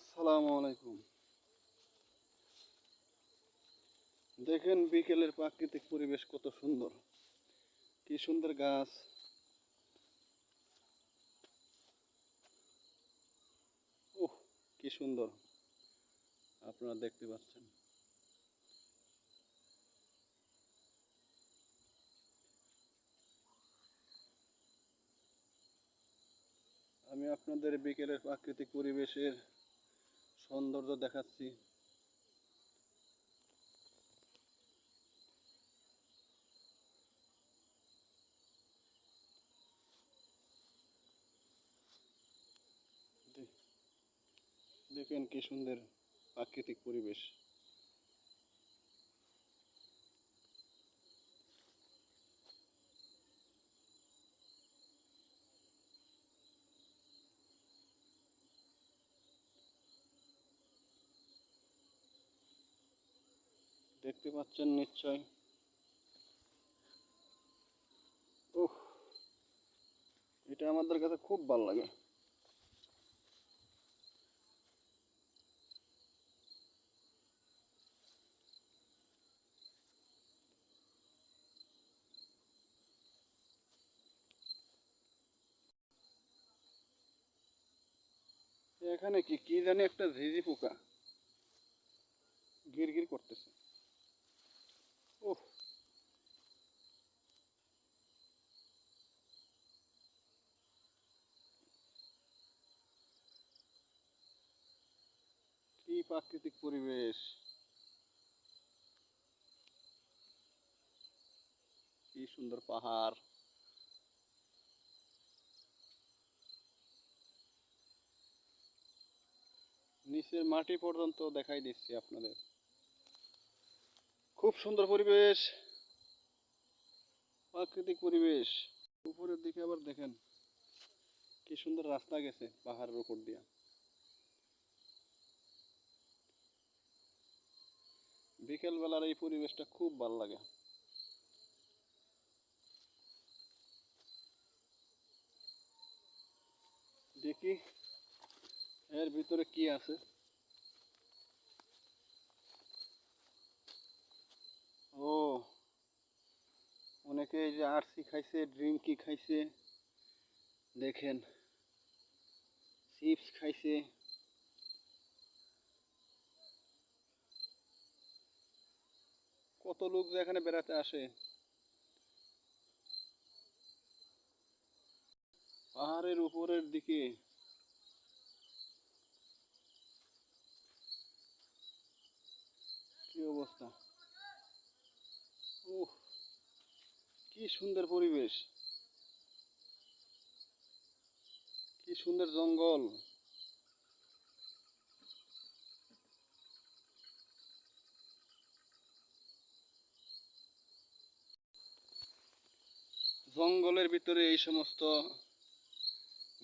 আসসালামু আলাইকুম দেখেন বিকেলের প্রাকৃতিক পরিবেশ কত সুন্দর। কি সুন্দর গাছ। ওহ কি সুন্দর। আপনারা দেখতে পাচ্ছেন। আমি আপনাদের বিকেলের প্রাকৃতিক পরিবেশের সৌন্দর্য দেখাচ্ছি। দেখেন কি সুন্দর প্রাকৃতিক পরিবেশ। দেখতে পাচ্ছেন নিশ্চয়। এটা আমাদের কাছে খুব ভালো লাগে। এখানে কি কি জানি একটা ঝিঝি পোকা। গির গির করতেছে ওহ কি প্রাকৃতিক পরিবেশ। কি সুন্দর পাহাড়। নিচের মাটি পর্যন্ত দেখাই দিচ্ছি আপনাদের। খুব সুন্দর পরিবেশ। প্রাকৃতিক পরিবেশ। উপরের দিকে আবার দেখেন, কি সুন্দর রাস্তা গেছে পাহাড়ের উপর দিয়ে। বিকেল বেলার এই পরিবেশটা খুব ভালো লাগে। দেখি এর ভিতরে কি আছে। ও, অনেকে এই যে আরসি খাইছে, ড্রিঙ্কি খাইছে, দেখেন, চিপস খাইছে। কত লোক যে এখানে বেড়াতে আসে? পাহাড়ের উপরের দিকে। কি অবস্থা? উহ কি সুন্দর পরিবেশ। কি সুন্দর জঙ্গল। জঙ্গলের ভিতরে এই সমস্ত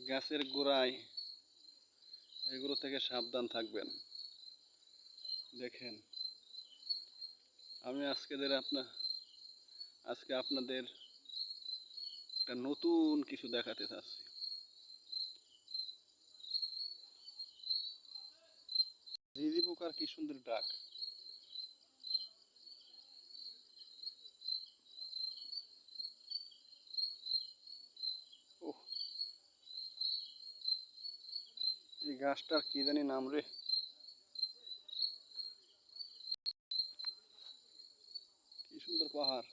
গাছের গোড়ায় এগুলো থেকে সাবধান থাকবেন। দেখেন, আমি আজকে আপনার আজকে আপনাদের একটা নতুন কিছু দেখাতে চাচ্ছি। ঝিঝি পোকার কি সুন্দর ডাক। এই গাছটার কি জানি নাম রে? কি সুন্দর পাহাড়।